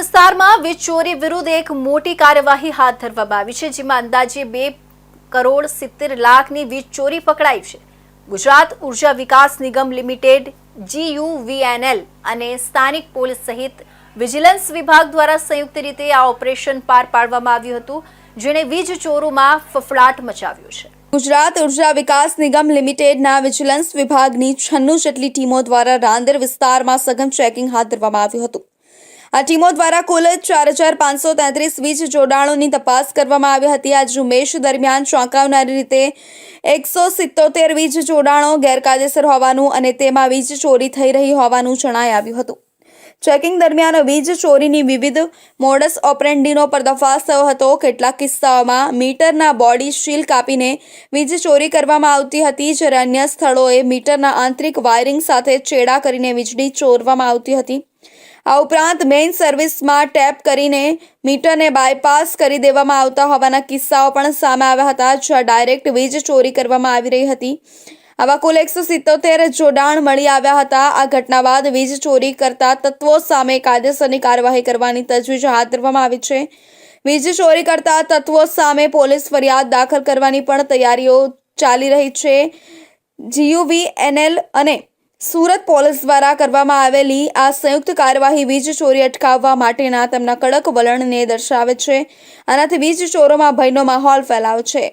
વિસ્તારમાં વીજ ચોરી વિરુદ્ધ એક મોટી કાર્યવાહી હાથ ધરવામાં આવી છે, જેમાં અંદાજે બે કરોડ સિત્તેર લાખની વીજ ચોરી પકડાઈ છે. ગુજરાત ઊર્જા વિકાસ નિગમ લિમિટેડ, જીયુવીએનએલ અને સ્થાનિક પોલીસ સહિત વિજિલન્સ વિભાગ દ્વારા સંયુક્ત રીતે આ ઓપરેશન પાર પાડવામાં આવ્યું હતું, જેણે વીજ ચોરોમાં ફફડાટ મચાવ્યો છે. ગુજરાત ઊર્જા વિકાસ નિગમ લિમિટેડના વિજિલન્સ વિભાગની છન્નું જેટલી ટીમો દ્વારા રાંદેર વિસ્તારમાં સઘન ચેકિંગ હાથ ધરવામાં આવ્યું હતું. આ ટીમો દ્વારા કુલ ચાર હજાર પાંચસો તેત્રીસ વીજ જોડાણોની તપાસ કરવામાં આવી હતી. આ ઝુંબેશ દરમિયાન ચોંકાવનારી રીતે એકસો સિત્તોતેર વીજ જોડાણો ગેરકાયદેસર હોવાનું અને તેમાં વીજ ચોરી થઈ રહી હોવાનું જણાઈ આવ્યું હતું. ચેકિંગ દરમિયાન વીજ ચોરીની વિવિધ મોડસ ઓપરેન્ડીનો પર્દાફાશ થયો હતો. કેટલાક કિસ્સાઓમાં મીટરના બોડી શીલ કાપીને વીજ ચોરી કરવામાં આવતી હતી, જ્યારે અન્ય સ્થળોએ મીટરના આંતરિક વાયરિંગ સાથે ચેડા કરીને વીજળી ચોરવામાં આવતી હતી. આ ઉપરાંત મેઇન સર્વિસમાં ટેપ કરીને મીટરને બાયપાસ કરી દેવામાં આવતા હોવાના કિસ્સાઓ પણ સામે આવ્યા હતા, જ્યાં ડાયરેક્ટ વીજ ચોરી કરવામાં આવી રહી હતી. આવા કુલ એકસો સિત્તોતેર જોડાણ મળી આવ્યા હતા. આ ઘટના બાદ વીજ ચોરી કરતા તત્વો સામે કાયદેસરની કાર્યવાહી કરવાની તજવીજ હાથ ધરવામાં આવી છે. વીજ ચોરી કરતા તત્વો સામે પોલીસ ફરિયાદ દાખલ કરવાની પણ તૈયારીઓ ચાલી રહી છે. જીયુવીએનએલ અને સુરત પોલીસ દ્વારા કરવામાં આવેલી આ સંયુક્ત કાર્યવાહી વીજ ચોરી અટકાવવા માટેના તેમના કડક વલણને દર્શાવે છે. આનાથી વીજ ચોરોમાં ભયનો માહોલ ફેલાયો છે.